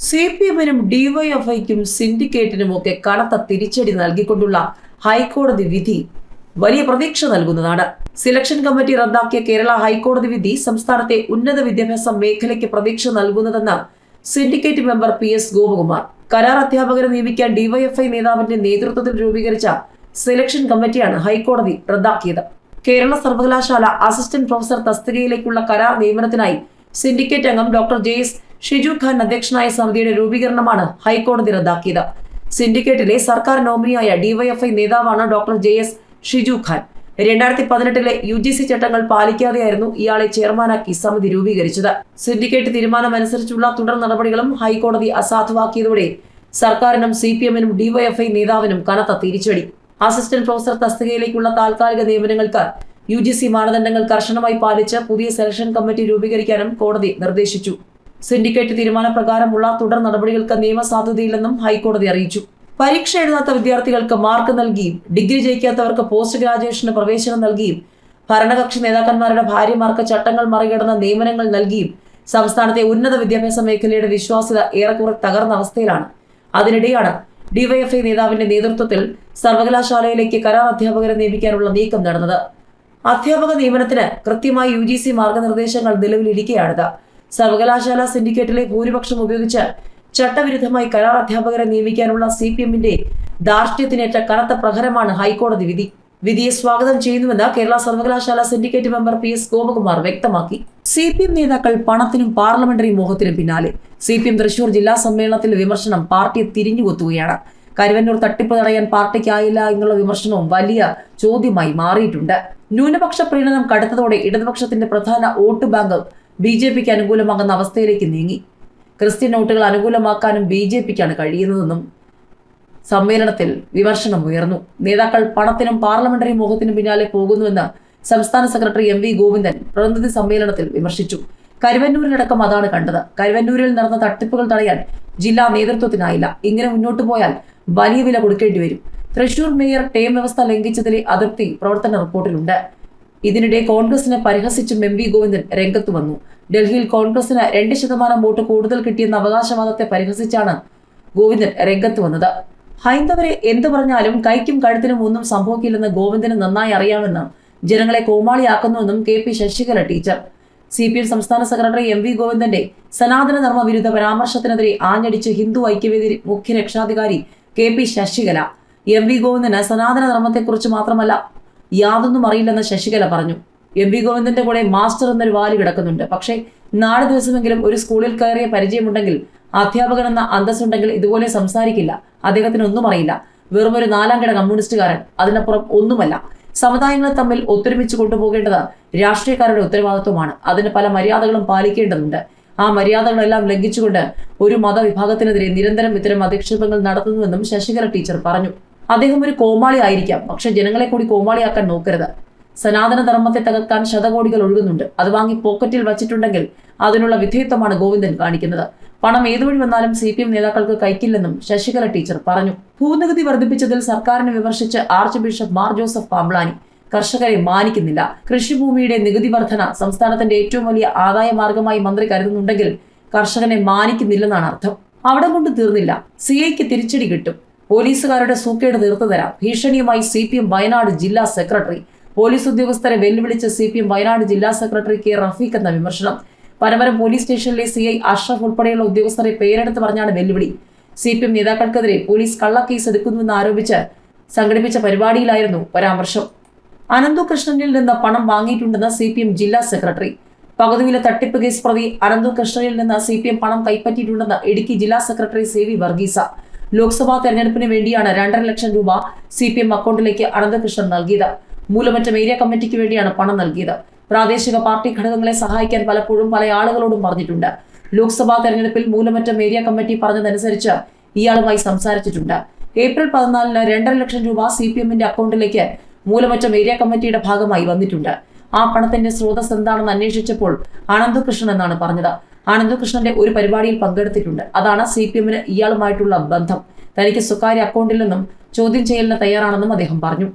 C P എമ്മിനും ഡിവൈഎഫ്ഐക്കും സിൻഡിക്കേറ്റിനുമൊക്കെ കനത്ത തിരിച്ചടി നൽകിക്കൊണ്ടുള്ള ഹൈക്കോടതി വിധി വലിയ പ്രതീക്ഷ നൽകുന്നതാണ്. സെലക്ഷൻ കമ്മിറ്റി റദ്ദാക്കിയ കേരള ഹൈക്കോടതി വിധി സംസ്ഥാനത്തെ ഉന്നത വിദ്യാഭ്യാസ മേഖലയ്ക്ക് പ്രതീക്ഷ നൽകുന്നതെന്ന് syndicate member P S Gopakumar. കരാർ അധ്യാപകരെ നിയമിക്കാൻ ഡിവൈഎഫ്ഐ നേതാവിന്റെ നേതൃത്വത്തിൽ രൂപീകരിച്ച സെലക്ഷൻ കമ്മിറ്റിയാണ് ഹൈക്കോടതി റദ്ദാക്കിയത്. കേരള സർവകലാശാല അസിസ്റ്റന്റ് പ്രൊഫസർ തസ്തികയിലേക്കുള്ള കരാർ നിയമനത്തിനായി സിൻഡിക്കേറ്റ് അംഗം doctor J S Shiju Khan അധ്യക്ഷനായ സമിതിയുടെ രൂപീകരണമാണ് ഹൈക്കോടതി റദ്ദാക്കിയത്. സിൻഡിക്കേറ്റിലെ സർക്കാർ നോമിനിയായ ഡിവൈഎഫ്ഐ നേതാവാണ് doctor J S Shiju Khan. രണ്ടായിരത്തി പതിനെട്ടിലെ യു ജി സി ചട്ടങ്ങൾ പാലിക്കാതെയായിരുന്നു ഇയാളെ ചെയർമാനാക്കി സമിതി രൂപീകരിച്ചത്. സിൻഡിക്കേറ്റ് തീരുമാനമനുസരിച്ചുള്ള തുടർ നടപടികളും ഹൈക്കോടതി അസാധുവാക്കിയതോടെ സർക്കാരിനും സി പി എമ്മിനും ഡിവൈഎഫ്ഐ നേതാവിനും കനത്ത തിരിച്ചടി. അസിസ്റ്റന്റ് പ്രൊഫസർ തസ്തികയിലേക്കുള്ള താൽക്കാലിക നിയമനങ്ങൾക്ക് യു ജി സി മാനദണ്ഡങ്ങൾ കർശനമായി പാലിച്ച് പുതിയ സെലക്ഷൻ കമ്മിറ്റി രൂപീകരിക്കാനും കോടതി നിർദ്ദേശിച്ചു. സിൻഡിക്കേറ്റ് തീരുമാനപ്രകാരമുള്ള തുടർ നടപടികൾക്ക് നിയമസാധുതയില്ലെന്നും ഹൈക്കോടതി അറിയിച്ചു. പരീക്ഷ എഴുതാത്ത വിദ്യാർത്ഥികൾക്ക് മാർക്ക് നൽകിയും ഡിഗ്രി ജയിക്കാത്തവർക്ക് പോസ്റ്റ് ഗ്രാജുവേഷന് പ്രവേശനം നൽകിയും ഭരണകക്ഷി നേതാക്കന്മാരുടെ ഭാര്യമാർക്ക് ചട്ടങ്ങൾ മറികടന്ന നിയമനങ്ങൾ നൽകിയും സംസ്ഥാനത്തെ ഉന്നത വിദ്യാഭ്യാസ മേഖലയുടെ വിശ്വാസ്യത ഏറെക്കുറെ തകർന്ന അവസ്ഥയിലാണ്. അതിനിടെയാണ് ഡിവൈഎഫ്ഐ നേതാവിന്റെ നേതൃത്വത്തിൽ സർവകലാശാലയിലേക്ക് കരാർ അധ്യാപകരെ നിയമിക്കാനുള്ള നീക്കം നടന്നത്. അധ്യാപക നിയമനത്തിന് കൃത്യമായി യു ജി സി മാർഗനിർദ്ദേശങ്ങൾ നിലവിലിരിക്കെയാണിത്. സർവകലാശാല സിൻഡിക്കേറ്റിലെ ഭൂരിപക്ഷം ഉപയോഗിച്ച് ചട്ടവിരുദ്ധമായി കരാർ അധ്യാപകരെ നിയമിക്കാനുള്ള സി പി എമ്മിന്റെ ധാർഷ്ട്യത്തിനേറ്റ കനത്ത പ്രഹരമാണ് ഹൈക്കോടതി വിധി. വിധിയെ സ്വാഗതം ചെയ്യുന്നുവെന്ന് കേരള സർവകലാശാല syndicate member P S Gopakumar വ്യക്തമാക്കി. സി പി എം നേതാക്കൾ പണത്തിനും പാർലമെന്ററി മോഹത്തിനും പിന്നാലെ. സി പി എം തൃശൂർ ജില്ലാ സമ്മേളനത്തിലെ വിമർശനം പാർട്ടിയെ തിരിഞ്ഞുകൊത്തുകയാണ് കരുവന്നൂർ തട്ടിപ്പ് തടയാൻ പാർട്ടിക്കായില്ല എന്നുള്ള വിമർശനവും വലിയ ചോദ്യമായി മാറിയിട്ടുണ്ട്. ന്യൂനപക്ഷ പ്രീണനം കടുത്തതോടെ ഇടതുപക്ഷത്തിന്റെ പ്രധാന വോട്ട് ബാങ്ക് ബി ജെ പിക്ക് അനുകൂലമാകുന്ന അവസ്ഥയിലേക്ക് നീങ്ങി. ക്രിസ്ത്യൻ വോട്ടുകൾ അനുകൂലമാക്കാനും ബി ജെ പിക്കാണ് കഴിയുന്നതെന്നും സമ്മേളനത്തിൽ വിമർശനം ഉയർന്നു. നേതാക്കൾ പണത്തിനും പാർലമെന്ററി മോഹത്തിനും പിന്നാലെ പോകുന്നുവെന്ന് സംസ്ഥാന സെക്രട്ടറി എം വി ഗോവിന്ദൻ പ്രതിനിധി സമ്മേളനത്തിൽ വിമർശിച്ചു. കരുവന്നൂരിലടക്കം അതാണ് കണ്ടത്. കരുവന്നൂരിൽ നടന്ന തട്ടിപ്പുകൾ തടയാൻ ജില്ലാ നേതൃത്വത്തിനായില്ല. ഇങ്ങനെ മുന്നോട്ടു പോയാൽ വലിയ വില കൊടുക്കേണ്ടി വരും. തൃശൂർ മേയർ ടേം വ്യവസ്ഥ ലംഘിച്ചതിലെ അതൃപ്തി പ്രവർത്തന റിപ്പോർട്ടിലുണ്ട്. ഇതിനിടെ കോൺഗ്രസിനെ പരിഹസിച്ചും എം വി ഗോവിന്ദൻ രംഗത്ത് വന്നു. ഡൽഹിയിൽ കോൺഗ്രസിന് രണ്ട് ശതമാനം വോട്ട് കൂടുതൽ കിട്ടിയെന്ന അവകാശവാദത്തെ പരിഹസിച്ചാണ് ഗോവിന്ദൻ രംഗത്ത് വന്നത്. ഹൈന്ദവരെ എന്തു പറഞ്ഞാലും കൈക്കും കഴുത്തിനും ഒന്നും സംഭവിക്കില്ലെന്ന് ഗോവിന്ദന് നന്നായി അറിയാമെന്ന് ജനങ്ങളെ കോമാളിയാക്കുന്നുവെന്നും K P Sasikala teacher. C P M സംസ്ഥാന സെക്രട്ടറി എം വി ഗോവിന്ദന്റെ സനാതന ധർമ്മ വിരുദ്ധ പരാമർശത്തിനെതിരെ ആഞ്ഞടിച്ച് ഹിന്ദു ഐക്യവേദി മുഖ്യ രക്ഷാധികാരി K P Sasikala. M V Govindan സനാതന ധർമ്മത്തെക്കുറിച്ച് മാത്രമല്ല യാതൊന്നും അറിയില്ലെന്ന് ശശികല പറഞ്ഞു. എം വി ഗോവിന്ദന്റെ കൂടെ മാസ്റ്റർ എന്നൊരു വാൽ കിടക്കുന്നുണ്ട്. പക്ഷേ നാല് ദിവസമെങ്കിലും ഒരു സ്കൂളിൽ കയറിയ പരിചയമുണ്ടെങ്കിൽ അധ്യാപകൻ എന്ന അന്തസ്സുണ്ടെങ്കിൽ ഇതുപോലെ സംസാരിക്കില്ല. അദ്ദേഹത്തിന് ഒന്നും അറിയില്ല. വെറും ഒരു നാലാം കിട കമ്മ്യൂണിസ്റ്റുകാരൻ. അതിനപ്പുറം ഒന്നുമല്ല. സമുദായങ്ങളെ തമ്മിൽ ഒത്തൊരുമിച്ച് കൊണ്ടുപോകേണ്ടത് രാഷ്ട്രീയക്കാരുടെ ഉത്തരവാദിത്വമാണ്. അതിന് പല മര്യാദകളും പാലിക്കേണ്ടതുണ്ട്. ആ മര്യാദകളെല്ലാം ലംഘിച്ചുകൊണ്ട് ഒരു മതവിഭാഗത്തിനെതിരെ നിരന്തരം ഇത്തരം അധിക്ഷേപങ്ങൾ നടത്തുന്നുവെന്നും ശശികല ടീച്ചർ പറഞ്ഞു. അദ്ദേഹം ഒരു കോമാളി ആയിരിക്കാം. പക്ഷെ ജനങ്ങളെ കൂടി കോമാളിയാക്കാൻ നോക്കരുത്. സനാതന ധർമ്മത്തെ തകർക്കാൻ ശതകോടികൾ ഒഴുകുന്നുണ്ട്. അത് വാങ്ങി പോക്കറ്റിൽ വച്ചിട്ടുണ്ടെങ്കിൽ അതിനുള്ള വിധേയത്വമാണ് ഗോവിന്ദൻ കാണിക്കുന്നത്. പണം ഏതുവഴി വന്നാലും സി പി എം നേതാക്കൾക്ക് കൈക്കില്ലെന്നും ശശികല ടീച്ചർ പറഞ്ഞു. ഭൂനികുതി വർദ്ധിപ്പിച്ചതിൽ സർക്കാരിനെ വിമർശിച്ച് archbishop Mar Joseph Pamplany കർഷകരെ മാനിക്കുന്നില്ല. കൃഷിഭൂമിയുടെ നികുതി വർധന സംസ്ഥാനത്തിന്റെ ഏറ്റവും വലിയ ആദായ മാർഗമായി മന്ത്രി കരുതുന്നുണ്ടെങ്കിൽ കർഷകനെ മാനിക്കുന്നില്ലെന്നാണ് അർത്ഥം. അവിടെ കൊണ്ട് തീർന്നില്ല. സി ഐക്ക് തിരിച്ചടി കിട്ടും. പോലീസുകാരുടെ സൂക്കേട് തീർത്തു തരാം. ഭീഷണിയുമായി സി പി എം വയനാട് ജില്ലാ സെക്രട്ടറി. പോലീസ് ഉദ്യോഗസ്ഥരെ വെല്ലുവിളിച്ച സി പി എം വയനാട് ജില്ലാ സെക്രട്ടറി കെ റഫീഖ് എന്ന വിമർശനം. പരമരം പോലീസ് സ്റ്റേഷനിലെ സി ഐ അഷ്റഫ് ഉൾപ്പെടെയുള്ള ഉദ്യോഗസ്ഥരെ പേരെടുത്ത് പറഞ്ഞാണ് വെല്ലുവിളി. സി പി എം നേതാക്കൾക്കെതിരെ പോലീസ് കള്ളക്കേസ് എടുക്കുന്നുവെന്ന് ആരോപിച്ച് സംഘടിപ്പിച്ച പരിപാടിയിലായിരുന്നു പരാമർശം. അനന്തു കൃഷ്ണനിൽ നിന്ന് പണം വാങ്ങിയിട്ടുണ്ടെന്ന് സി പി എം ജില്ലാ സെക്രട്ടറി. പകുതിയിലെ തട്ടിപ്പ് കേസ് പ്രതി അനന്തു കൃഷ്ണനിൽ നിന്ന് സി പി എം പണം കൈപ്പറ്റിയിട്ടുണ്ടെന്ന് ഇടുക്കി ജില്ലാ secretary C V Varghese. Lok Sabha തെരഞ്ഞെടുപ്പിന് വേണ്ടിയാണ് രണ്ടര ലക്ഷം രൂപ സി പി എം അക്കൗണ്ടിലേക്ക് അനന്തകൃഷ്ണൻ നൽകിയത്. മൂലമറ്റം ഏരിയ കമ്മിറ്റിക്ക് വേണ്ടിയാണ് പണം നൽകിയത്. പ്രാദേശിക പാർട്ടി ഘടകങ്ങളെ സഹായിക്കാൻ പലപ്പോഴും പല ആളുകളോടും പറഞ്ഞിട്ടുണ്ട്. ലോക്സഭാ തെരഞ്ഞെടുപ്പിൽ മൂലമറ്റം ഏരിയ കമ്മിറ്റി പറഞ്ഞതനുസരിച്ച് ഇയാളുമായി സംസാരിച്ചിട്ടുണ്ട്. ഏപ്രിൽ പതിനാലിന് രണ്ടര ലക്ഷം രൂപ സി പി എമ്മിന്റെ അക്കൗണ്ടിലേക്ക് മൂലമറ്റം ഏരിയ കമ്മിറ്റിയുടെ ഭാഗമായി വന്നിട്ടുണ്ട്. ആ പണത്തിന്റെ സ്രോതസ് എന്താണെന്ന് അന്വേഷിച്ചപ്പോൾ ആനന്ദകൃഷ്ണൻ എന്നാണ് പറഞ്ഞത്. ആനന്ദകൃഷ്ണന്റെ ഒരു പരിപാടിയിൽ പങ്കെടുത്തിട്ടുണ്ട്. അതാണ് സി പി എമ്മിന് ഇയാളുമായിട്ടുള്ള ബന്ധം. തനിക്ക് സ്വകാര്യ അക്കൗണ്ടിൽ നിന്നും ചോദ്യം ചെയ്യലിന് തയ്യാറാണെന്നും അദ്ദേഹം പറഞ്ഞു.